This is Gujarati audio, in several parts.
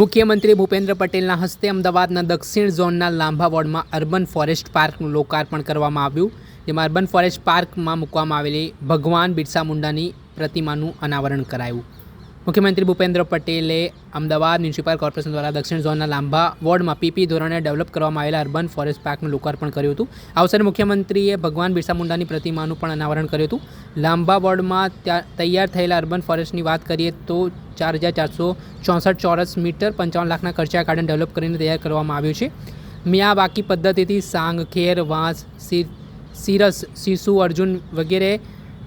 મુખ્યમંત્રી ભૂપેન્દ્ર પટેલના હસ્તે અમદાવાદના દક્ષિણ ઝોનના લાંભા વોર્ડમાં અર્બન ફોરેસ્ટ પાર્કનું લોકાર્પણ કરવામાં આવ્યું, જેમાં અર્બન ફોરેસ્ટ પાર્કમાં મૂકવામાં આવેલી ભગવાન બિરસા મુંડાની પ્રતિમાનું અનાવરણ કરાયું. મુખ્યમંત્રી ભૂપેન્દ્ર પટેલે અમદાવાદ મ્યુનિસિપલ કોર્પોરેશન દ્વારા દક્ષિણ ઝોનના લાંબા વોર્ડમાં પીપી ધોરણે ડેવલપ કરવામાં આવેલા અર્બન ફોરેસ્ટ પાર્કનું લોકાર્પણ કર્યું હતું. આ અવસરે મુખ્યમંત્રીએ ભગવાન બિરસા મુંડાની પ્રતિમાનું પણ અનાવરણ કર્યું હતું. લાંબા વોર્ડમાં ત્યાં તૈયાર થયેલા અર્બન ફોરેસ્ટની વાત કરીએ તો ચાર હજાર ચારસો ચોસઠ ચોરસ મીટર પંચાવન લાખના ખર્ચે આ ગાર્ડન ડેવલપ કરીને તૈયાર કરવામાં આવ્યું છે. મિયાવાકી પદ્ધતિથી સાંગ, ખેર, વાંસ સિરસ, શીશુ, અર્જુન વગેરે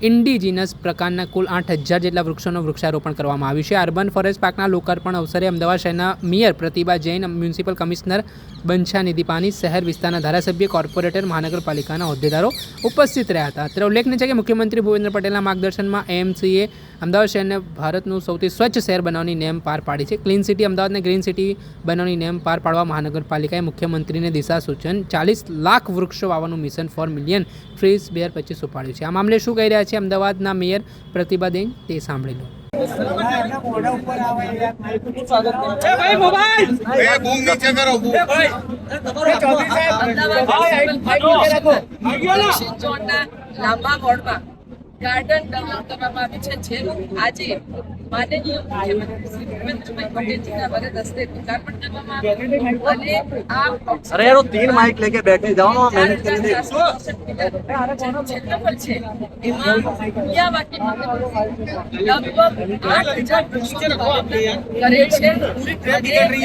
ઇન્ડિજિનસ પ્રકારના કુલ આઠ હજાર જેટલા વૃક્ષોનું વૃક્ષારોપણ કરવામાં આવ્યું છે. અર્બન ફોરેસ્ટ પાર્કના લોકાર્પણ અવસરે અમદાવાદ શહેરના mayor Pratibha Jain, municipal commissioner Banchha Nidhipani, શહેર વિસ્તારના ધારાસભ્ય, કોર્પોરેટર, મહાનગરપાલિકાના હોદ્દેદારો ઉપસ્થિત રહ્યા હતા. અત્યારે ઉલ્લેખનીય છે કે મુખ્યમંત્રી ભૂપેન્દ્ર પટેલના માર્ગદર્શનમાં એએમસીએ અમદાવાદ શહેરને ભારતનું સૌથી સ્વચ્છ શહેર બનાવવાની નેમ પાર પાડી છે. ક્લીન સિટી અમદાવાદને ગ્રીન સિટી બનાવવાની નેમ પાર પાડવા મહાનગરપાલિકાએ મુખ્યમંત્રીને દિશા સૂચન ચાલીસ લાખ વૃક્ષો વાવવાનું મિશન ફોર મિલિયન ફ્રીઝ બે હજાર પચીસ ઉપાડ્યું છે. આ મામલે શું કહી રહ્યા છે અમદાવાદના મેયર પ્રતિભા દેન તે સાંભળી લો ભાઈ મોબાઈલ એ બૂમ નીચે કરો બૂમ દક્ષિણ ઝોનના લાંબા વોર્ડમાં ગાર્ડન બનાવવામાં આવી છે જેનું આજે માનનીય મુખ્યમંત્રી ભૂપેન્દ્રભાઈ પટેલજીના વગર હસ્તે લોકાર્પણ કરવામાં આવ્યું અને આ અરે યાર તીન માઇક લેકે બેઠી જાઓ મહેનત કરી દે. ક્ષેત્રફળ છે એમાં મિયાવાકી લગભગ આઠ હજાર વૃક્ષો કરે છે.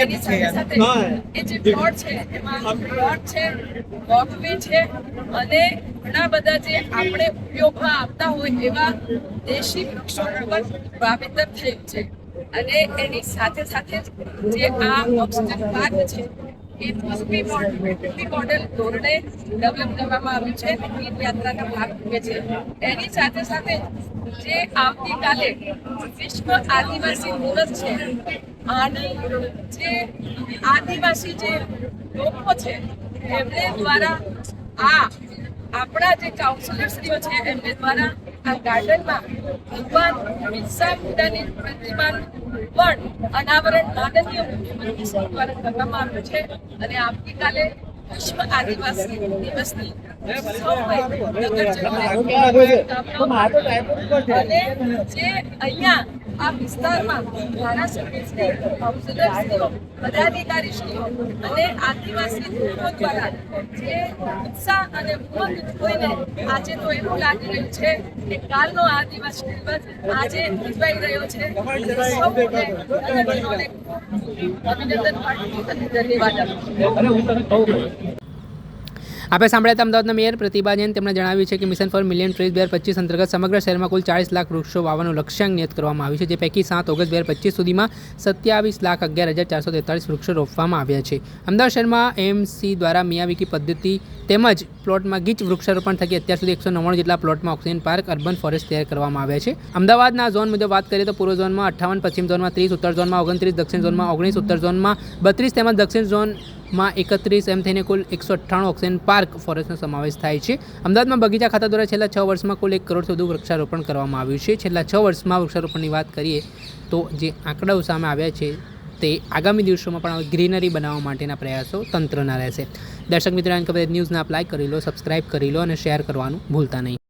એની સાથે સાથે એ જે પ્લોટ છે એમાં પ્લોટ છે વોકવે છે અને ઘણા બધા જે આપણે ઉપયોગમાં આવતા હોય એવા દેશી વૃક્ષોનું પણ વાવેતર થયું છે. અને એની સાથે સાથે જે આ ઓક્સિજન પાર્ક છે, એ પીપી મોડેલ મોડલ ધોરણે ડેવલપ કરવામાં આવ્યું છે ગીર યાત્રાના ભાગરૂપે છે. એની સાથે સાથે જે આવતીકાલે વિશ્વ આદિવાસી દિવસ છે, આની જે આદિવાસી જે લોકો છે, એમને દ્વારા આ આપણા જે કાઉન્સિલરશ્રીઓ છે એમને દ્વારા આ ગાર્ડનમાં ભગવાન બિરસા મુંડાની પ્રતિમાનું પણ અનાવરણ માનનીય મુખ્યમંત્રી શ્રી દ્વારા કરવામાં આવ્યું છે અને આવતીકાલે વિશ્વ આદિવાસી દિવસની અને જે અહીંયા આ વિસ્તારમાં ધારાસભ્યશ્રી કાઉન્સિલરશ્રીઓ પદાધિકારીશ્રીઓ અને આદિવાસી લોકો દ્વારા જે ઉત્સાહ અને ઉમંગ જોઈને આજે તો એવું લાગી રહ્યું છે કે કાલનો આદિવાસી દિવસ આજે ઉજવાઈ રહ્યો છે ખૂબ અભિનંદન પાઠવું અને ધન્યવાદ આપું. આપણે સાંભળ્યા અમદાવાદના મેયર પ્રતિભા જૈન. તેમણે જણાવ્યું છે કે મિશન ફોર મિલિયન ટ્રીઝ બે પચીસ અંતર્ગત સમગ્ર શહેરમાં કુલ ચાળીસ લાખ વૃક્ષો વાવવાનું લક્ષ્યાંક નિયત કરવામાં આવ્યું છે, જે પૈકી સાત ઓગસ્ટ બે પચીસ સુધીમાં સત્યાવીસ લાખ અગિયાર હજાર ચારસો તેતાલીસ વૃક્ષો રોપવામાં આવ્યા છે. અમદાવાદ શહેરમાં એમસી દ્વારા મિયાવિકી પદ્ધતિ તેમજ પ્લોટમાં ગીચ વૃક્ષારોપણ થકી અત્યાર સુધી એકસો નવ્વાણું જેટલા પ્લોટમાં ઓક્સિજન પાર્ક, અર્બન ફોરેસ્ટ તૈયાર કરવામાં આવ્યા છે. અમદાવાદના ઝોન મુજબ વાત કરીએ તો પૂર્વ ઝોનમાં અઠ્ઠાવન, પશ્ચિમ ઝોનમાં ત્રીસ, ઉત્તર ઝોનમાં ઓગણત્રીસ, દક્ષિણ ઝોનમાં ઓગણીસ, ઉત્તર ઝોનમાં બત્રીસ તેમજ દક્ષિણ ઝોનમાં એકત્રીસ, એમ થઈને કુલ એકસો અઠ્ઠાણું ઓક્સિજન પાર્ક ફોરેસ્ટનો સમાવેશ થાય છે. અમદાવાદમાં બગીચા ખાતા દ્વારા છેલ્લા છ વર્ષમાં કુલ એક કરોડથી વધુ વૃક્ષારોપણ કરવામાં આવ્યું છે. છેલ્લા છ વર્ષમાં વૃક્ષારોપણની વાત કરીએ તો જે આંકડાઓ સામે આવ્યા છે તે આગામી દિવસોમાં પણ ગ્રીનરી બનાવવા માટેના પ્રયાસો તંત્રના રહેશે. દર્શક મિત્રો એન્ડ ન્યૂઝને આપ લાઈક કરી લો સબસ્ક્રાઇબ કરી લો અને શેર કરવાનું ભૂલતા નહીં.